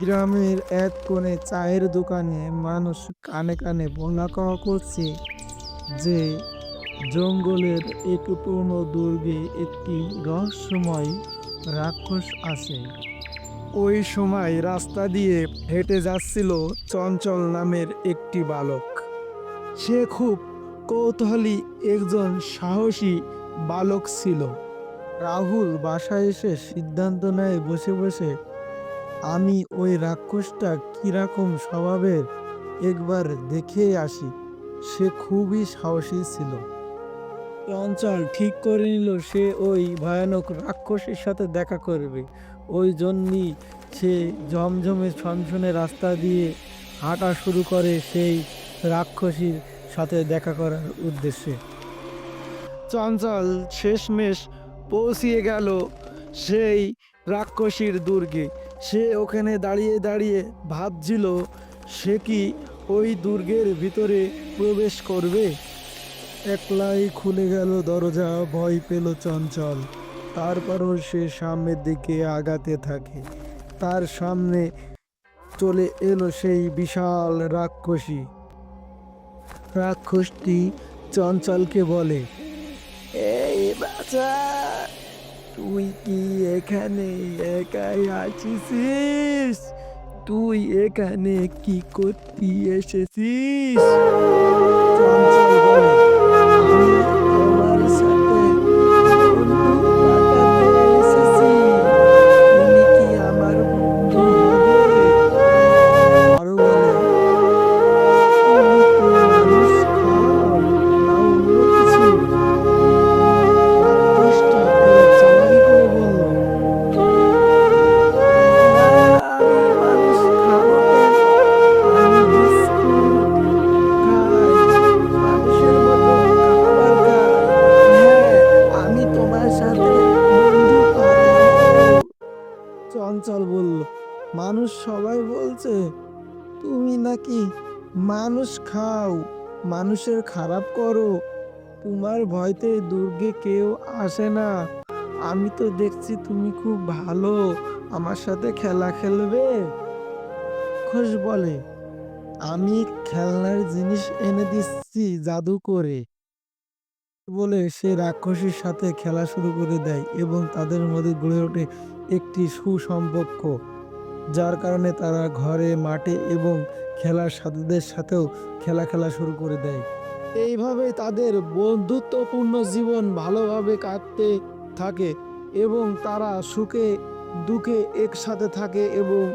গ্রামের এক কোণে চায়ের দোকানে মানুষ কানে কানে বলা কওয়া করছে যে, জঙ্গলের এক পুরনো দুর্গে একটি রহস্যময় রাক্ষস আছে। ওই সময় রাস্তা দিয়ে হেঁটে যাচ্ছিল চঞ্চল নামের একটি বালক। সে খুব কৌতূহলী একজন সাহসী বালক ছিল। রাহুল বাসায় এসে সিদ্ধান্ত নেয় বসে বসে আমি ওই রাক্ষসটা কীরকম স্বভাবের একবার দেখে আসি, সে খুবই সাহসী ছিল। চঞ্চল ঠিক করে নিল, সে ওই ভয়ানক রাক্ষসের সাথে দেখা করবে। ওই জন্যই সে জমজমে ছনছনে রাস্তা দিয়ে হাঁটা শুরু করে সেই রাক্ষসীর সাথে দেখা করার উদ্দেশ্যে। চঞ্চল শেষমেশ পৌঁছিয়ে গেল সেই রাক্ষসীর দুর্গে। সে ওখানে দাঁড়িয়ে দাঁড়িয়ে ভাবছিল, সে কি ওই দুর্গের ভিতরে প্রবেশ করবে? একলাই খুলে গেল দরজা, ভয় পেল চঞ্চল। তারপরও সে সামনের দিকে আগাতে থাকে। তার সামনে চলে এলো সেই বিশাল রাক্ষসী। রাক্ষসটি চঞ্চলকে বলে, এই বাচ্চা তুই কি এখানে একাই আছিস? তুই এখানে কি করতে এসেছিস? বলল, মানুষ সবাই বলছে, তুমি নাকি মানুষ খাও, মানুষের খারাপ করো, তোমার ভয়তে দুর্গে কেউ আসে না। আমি তো দেখছি তুমি খুব ভালো, আমার সাথে খেলা খেলবে? খোশ বলে, আমি খেলনার জিনিস এনে দিচ্ছি জাদু করে। বলে সে রাক্ষসীর সাথে খেলা শুরু করে দেয় এবং তাদের মধ্যে গড়ে ওঠে একটি সুসম্পর্ক, যার কারণে তারা ঘরে, মাঠে এবং খেলার সাথীদের সাথেও খেলা খেলা শুরু করে দেয়। এইভাবে তাদের বন্ধুত্বপূর্ণ জীবন ভালোভাবে কাটতে থাকে এবং তারা সুখে, দুঃখে একসাথে থাকে এবং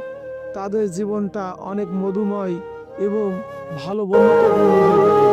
তাদের জীবনটা অনেক মধুময় এবং ভালো বন্ধুত্বপূর্ণ